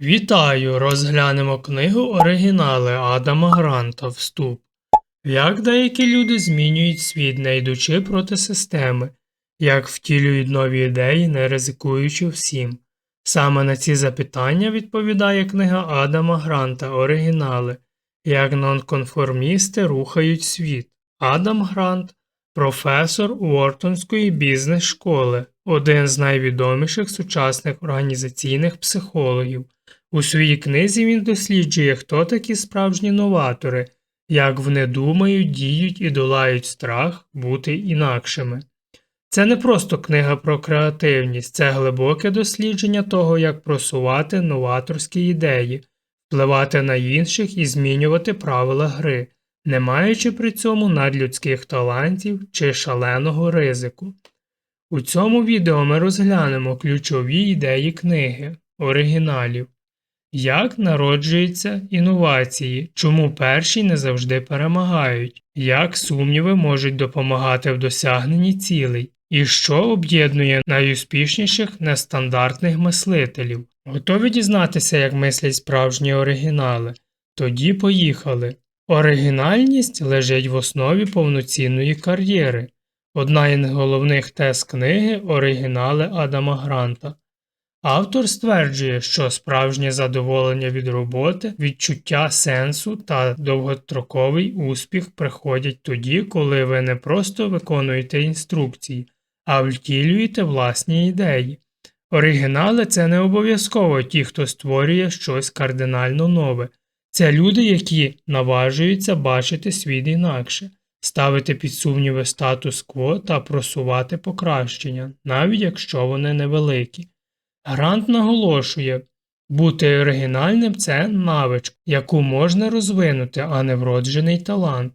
Вітаю! Розглянемо книгу Оригінали Адама Гранта Вступ. Як деякі люди змінюють світ, не йдучи проти системи, як втілюють нові ідеї, не ризикуючи всім. Саме на ці запитання відповідає книга Адама Гранта Оригінали, як нонконформісти рухають світ. Адам Грант, професор Уортонської бізнес-школи, один з найвідоміших сучасних організаційних психологів. У своїй книзі він досліджує, хто такі справжні новатори, як вони думають, діють і долають страх бути інакшими. Це не просто книга про креативність, це глибоке дослідження того, як просувати новаторські ідеї, впливати на інших і змінювати правила гри, не маючи при цьому надлюдських талантів чи шаленого ризику. У цьому відео ми розглянемо ключові ідеї книги, оригіналів. Як народжуються інновації, чому перші не завжди перемагають, як сумніви можуть допомагати в досягненні цілей, і що об'єднує найуспішніших нестандартних мислителів. Готові дізнатися, як мислять справжні оригінали? Тоді поїхали. Оригінальність лежить в основі повноцінної кар'єри. Одна із головних тез книги оригінали Адама Гранта. Автор стверджує, що справжнє задоволення від роботи, відчуття сенсу та довгостроковий успіх приходять тоді, коли ви не просто виконуєте інструкції, а втілюєте власні ідеї. Оригінали це не обов'язково ті, хто створює щось кардинально нове. Це люди, які наважуються бачити світ інакше, ставити під сумніви статус-кво та просувати покращення, навіть якщо вони невеликі. Грант наголошує, бути оригінальним це навичка, яку можна розвинути, а не вроджений талант.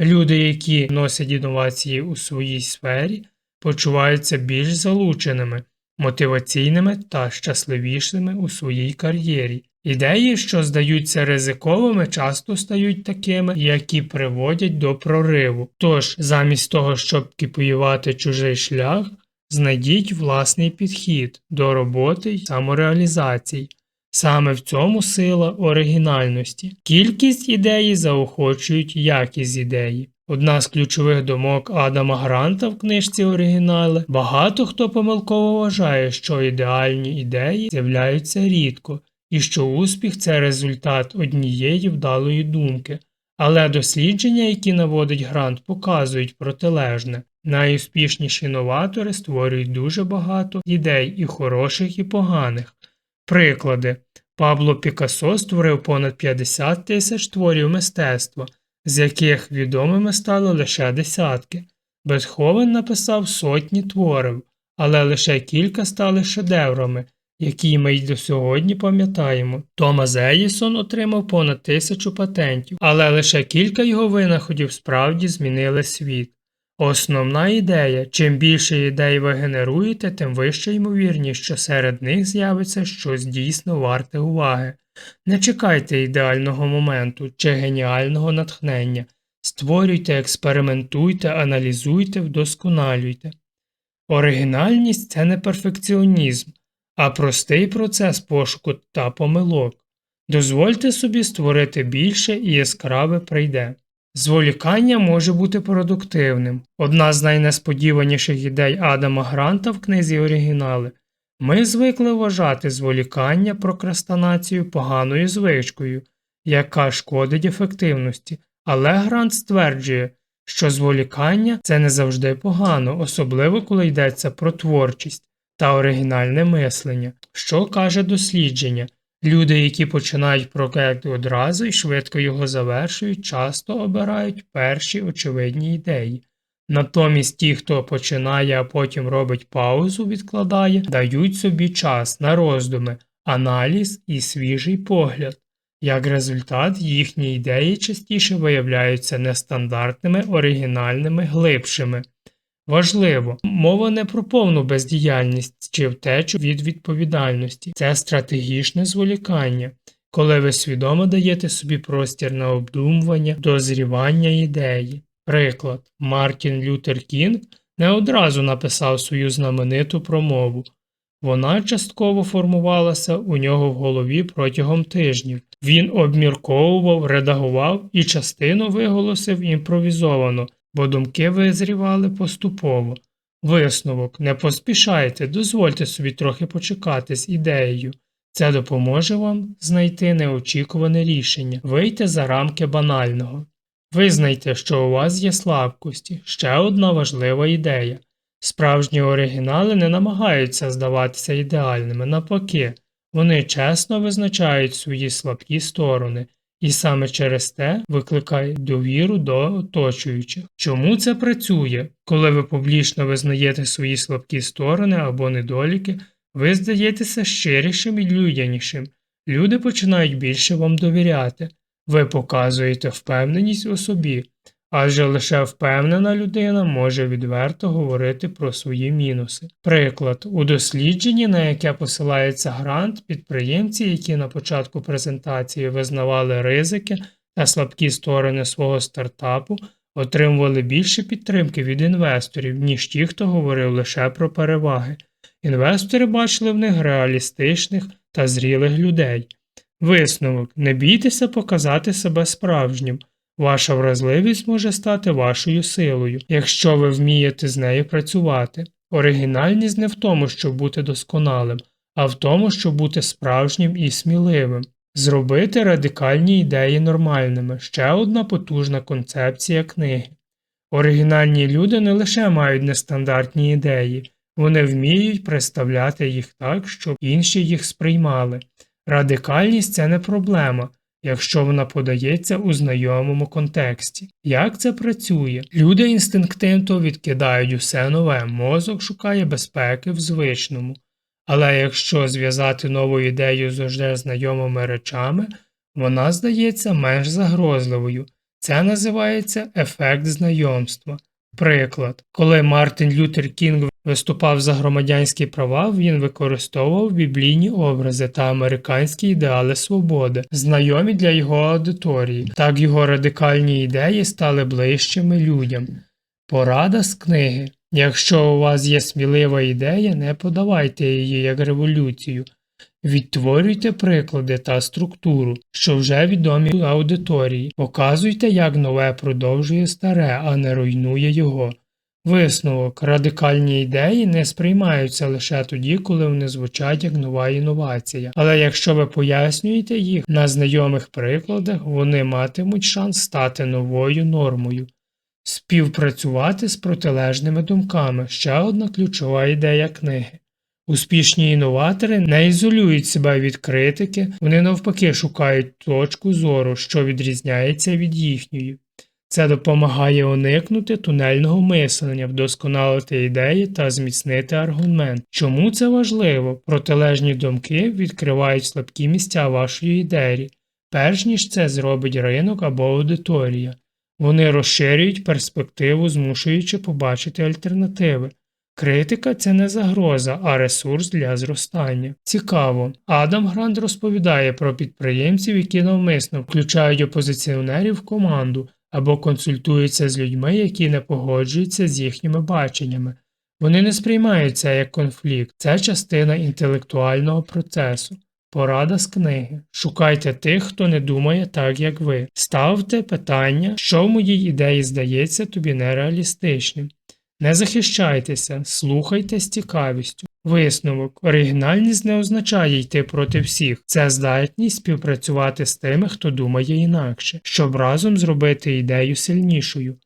Люди, які носять інновації у своїй сфері, почуваються більш залученими, мотиваційними та щасливішими у своїй кар'єрі. Ідеї, що здаються ризиковими, часто стають такими, які приводять до прориву. Тож, замість того, щоб кіпіювати чужий шлях, Знайдіть власний підхід до роботи й самореалізації. Саме в цьому сила оригінальності. Кількість ідеї заохочують якість ідеї. Одна з ключових думок Адама Гранта в книжці оригінали багато хто помилково вважає, що ідеальні ідеї з'являються рідко, і що успіх це результат однієї вдалої думки. Але дослідження, які наводить Грант, показують протилежне. Найуспішніші новатори створюють дуже багато ідей і хороших, і поганих. Приклади. Пабло Пікассо створив понад 50 тисяч творів мистецтва, з яких відомими стали лише десятки. Бетховен написав сотні творів, але лише кілька стали шедеврами, які ми й до сьогодні пам'ятаємо. Томас Едісон отримав понад тисячу патентів, але лише кілька його винаходів справді змінили світ. Основна ідея чим більше ідей ви генеруєте, тим вища ймовірність, що серед них з'явиться щось дійсно варте уваги. Не чекайте ідеального моменту чи геніального натхнення. Створюйте, експериментуйте, аналізуйте, вдосконалюйте. Оригінальність це не перфекціонізм, а простий процес пошуку та помилок. Дозвольте собі створити більше і яскраве прийде. Зволікання може бути продуктивним. Одна з найнесподіваніших ідей Адама Гранта в книзі оригінали. Ми звикли вважати зволікання прокрастинацію поганою звичкою, яка шкодить ефективності, але Грант стверджує, що зволікання це не завжди погано, особливо коли йдеться про творчість та оригінальне мислення, що каже дослідження. Люди, які починають проект одразу і швидко його завершують, часто обирають перші очевидні ідеї. Натомість ті, хто починає, а потім робить паузу, відкладає, дають собі час на роздуми, аналіз і свіжий погляд. Як результат, їхні ідеї частіше виявляються нестандартними, оригінальними, глибшими. Важливо, мова не про повну бездіяльність чи втечу від відповідальності, це стратегічне зволікання, коли ви свідомо даєте собі простір на обдумування, дозрівання ідеї. Приклад, Мартін Лютер Кінг не одразу написав свою знамениту промову. Вона частково формувалася у нього в голові протягом тижнів. Він обмірковував, редагував і частину виголосив імпровізовано, бо думки визрівали поступово. Висновок не поспішайте, дозвольте собі трохи почекати з ідеєю. Це допоможе вам знайти неочікуване рішення, вийти за рамки банального. Визнайте, що у вас є слабкості. Ще одна важлива ідея. Справжні оригінали не намагаються здаватися ідеальними, навпаки, вони чесно визначають свої слабкі сторони і саме через те викликає довіру до оточуючих. Чому це працює? Коли ви публічно визнаєте свої слабкі сторони або недоліки, ви здаєтеся щирішим і людянішим. Люди починають більше вам довіряти. Ви показуєте впевненість у собі, адже лише впевнена людина може відверто говорити про свої мінуси. Приклад, у дослідженні, на яке посилається грант, підприємці, які на початку презентації визнавали ризики та слабкі сторони свого стартапу, отримували більше підтримки від інвесторів, ніж ті, хто говорив лише про переваги. Інвестори бачили в них реалістичних та зрілих людей. Висновок не бійтеся показати себе справжнім. Ваша вразливість може стати вашою силою, якщо ви вмієте з нею працювати. Оригінальність не в тому, щоб бути досконалим, а в тому, щоб бути справжнім і сміливим. Зробити радикальні ідеї нормальними ще одна потужна концепція книги. Оригінальні люди не лише мають нестандартні ідеї, вони вміють представляти їх так, щоб інші їх сприймали. Радикальність це не проблема, якщо вона подається у знайомому контексті. Як це працює? Люди інстинктивно відкидають усе нове, мозок шукає безпеки в звичному. Але якщо зв'язати нову ідею з уже знайомими речами, вона здається менш загрозливою. Це називається ефект знайомства. Приклад, коли Мартин Лютер Кінг виступав за громадянські права, він використовував біблійні образи та американські ідеали свободи, знайомі для його аудиторії. Так його радикальні ідеї стали ближчими людям. Порада з книги. Якщо у вас є смілива ідея, не подавайте її як революцію. Відтворюйте приклади та структуру, що вже відомі аудиторії, показуйте, як нове продовжує старе, а не руйнує його. Висновок радикальні ідеї не сприймаються лише тоді, коли вони звучать як нова інновація, але якщо ви пояснюєте їх на знайомих прикладах, вони матимуть шанс стати новою нормою. Співпрацювати з протилежними думками ще одна ключова ідея книги. Успішні інноватори не ізолюють себе від критики, вони навпаки шукають точку зору, що відрізняється від їхньої. Це допомагає уникнути тунельного мислення, вдосконалити ідеї та зміцнити аргумент. Чому це важливо? Протилежні думки відкривають слабкі місця вашої ідеї, перш ніж це зробить ринок або аудиторія. Вони розширюють перспективу, змушуючи побачити альтернативи. Критика це не загроза, а ресурс для зростання. Цікаво. Адам Грант розповідає про підприємців, які навмисно включають опозиціонерів в команду або консультуються з людьми, які не погоджуються з їхніми баченнями. Вони не сприймають це як конфлікт, це частина інтелектуального процесу. Порада з книги. Шукайте тих, хто не думає так, як ви. Ставте питання, що в моїй ідеї здається тобі нереалістичним. Не захищайтеся, слухайте з цікавістю. Висновок оригінальність не означає йти проти всіх, це здатність співпрацювати з тими, хто думає інакше, щоб разом зробити ідею сильнішою.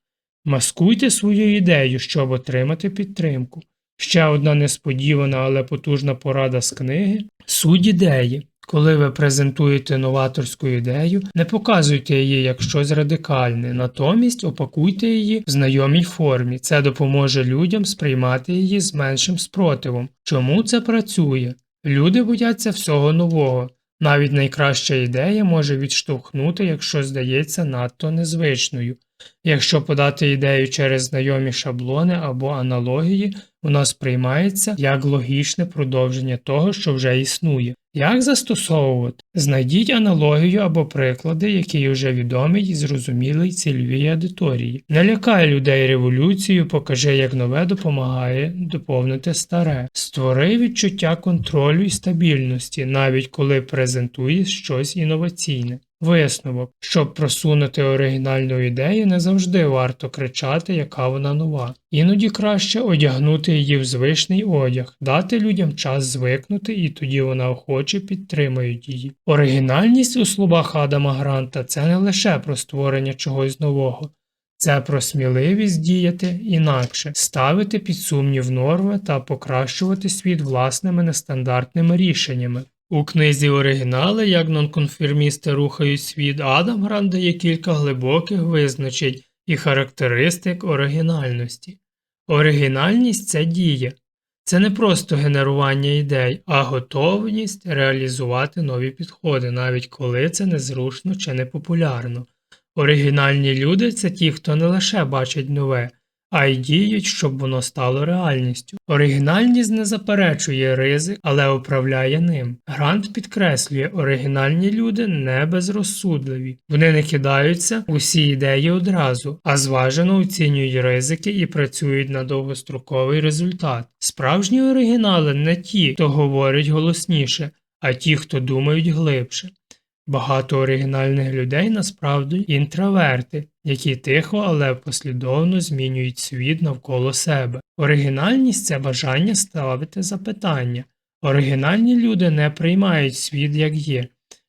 Маскуйте свою ідею, щоб отримати підтримку. Ще одна несподівана, але потужна порада з книги суть ідеї. Коли ви презентуєте новаторську ідею, не показуйте її як щось радикальне, натомість опакуйте її в знайомій формі. Це допоможе людям сприймати її з меншим спротивом. Чому це працює? Люди бояться всього нового. Навіть найкраща ідея може відштовхнути, якщо здається надто незвичною. Якщо подати ідею через знайомі шаблони або аналогії, вона сприймається як логічне продовження того, що вже існує. Як застосовувати? Знайдіть аналогію або приклади, які вже відомі і зрозумілі цільовій аудиторії. Не лякай людей революцією, покажи, як нове допомагає доповнити старе. Створи відчуття контролю і стабільності, навіть коли презентуєш щось інноваційне. Висновок, щоб просунути оригінальну ідею, не завжди варто кричати, яка вона нова. Іноді краще одягнути її в звичний одяг, дати людям час звикнути, і тоді вона охоче підтримають її. Оригінальність у словах Адама Гранта це не лише про створення чогось нового. Це про сміливість діяти інакше, ставити під сумнів норми та покращувати світ власними нестандартними рішеннями. У книзі оригінали, як нонконформісти рухають світ, Адам Грант дає кілька глибоких визначень і характеристик оригінальності. Оригінальність це дія. Це не просто генерування ідей, а готовність реалізувати нові підходи, навіть коли це незручно чи непопулярно. Оригінальні люди це ті, хто не лише бачать нове, а й діють, щоб воно стало реальністю. Оригінальність не заперечує ризик, але управляє ним. Грант підкреслює, оригінальні люди не безрозсудливі. Вони не кидаються усі ідеї одразу, а зважено оцінюють ризики і працюють на довгостроковий результат. Справжні оригінали не ті, хто говорить голосніше, а ті, хто думають глибше. Багато оригінальних людей насправді інтроверти, які тихо, але послідовно змінюють світ навколо себе. Оригінальність це бажання ставити запитання. Оригінальні люди не приймають світ як є.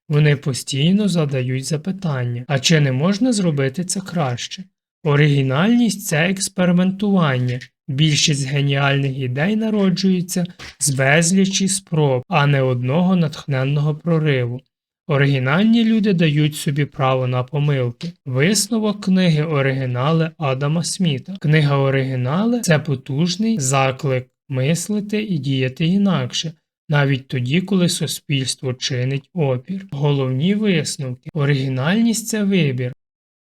Вони постійно задають запитання, а чи не можна зробити це краще? Оригінальність це експериментування. Більшість геніальних ідей народжується з безлічі спроб, а не одного натхненного прориву. Оригінальні люди дають собі право на помилки. Висновок книги Оригінали Адама Сміта. Книга Оригінали це потужний заклик мислити і діяти інакше, навіть тоді, коли суспільство чинить опір. Головні висновки. Оригінальність це вибір.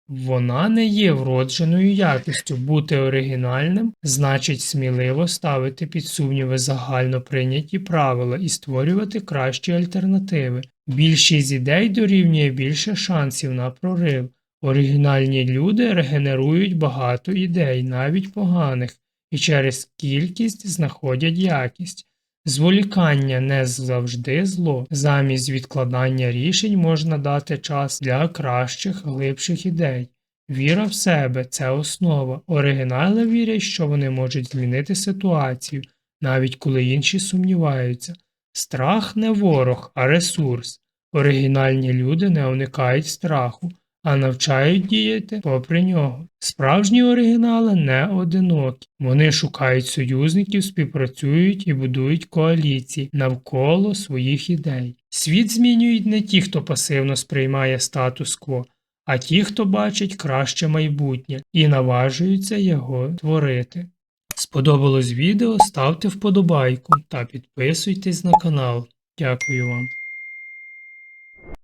Вона не є вродженою якістю. Бути оригінальним значить сміливо ставити під сумніви загально прийняті правила і створювати кращі альтернативи. Більшість ідей дорівнює більше шансів на прорив. Оригінальні люди регенерують багато ідей, навіть поганих, і через кількість знаходять якість. Зволікання не завжди зло. Замість відкладання рішень можна дати час для кращих, глибших ідей. Віра в себе це основа. Оригінали вірять, що вони можуть змінити ситуацію, навіть коли інші сумніваються. Страх не ворог, а ресурс. Оригінальні люди не уникають страху, а навчають діяти попри нього. Справжні оригінали не одинокі. Вони шукають союзників, співпрацюють і будують коаліції навколо своїх ідей. Світ змінюють не ті, хто пасивно сприймає статус-кво, а ті, хто бачить краще майбутнє і наважуються його творити. Сподобалось відео, ставте вподобайку та підписуйтесь на канал. Дякую вам.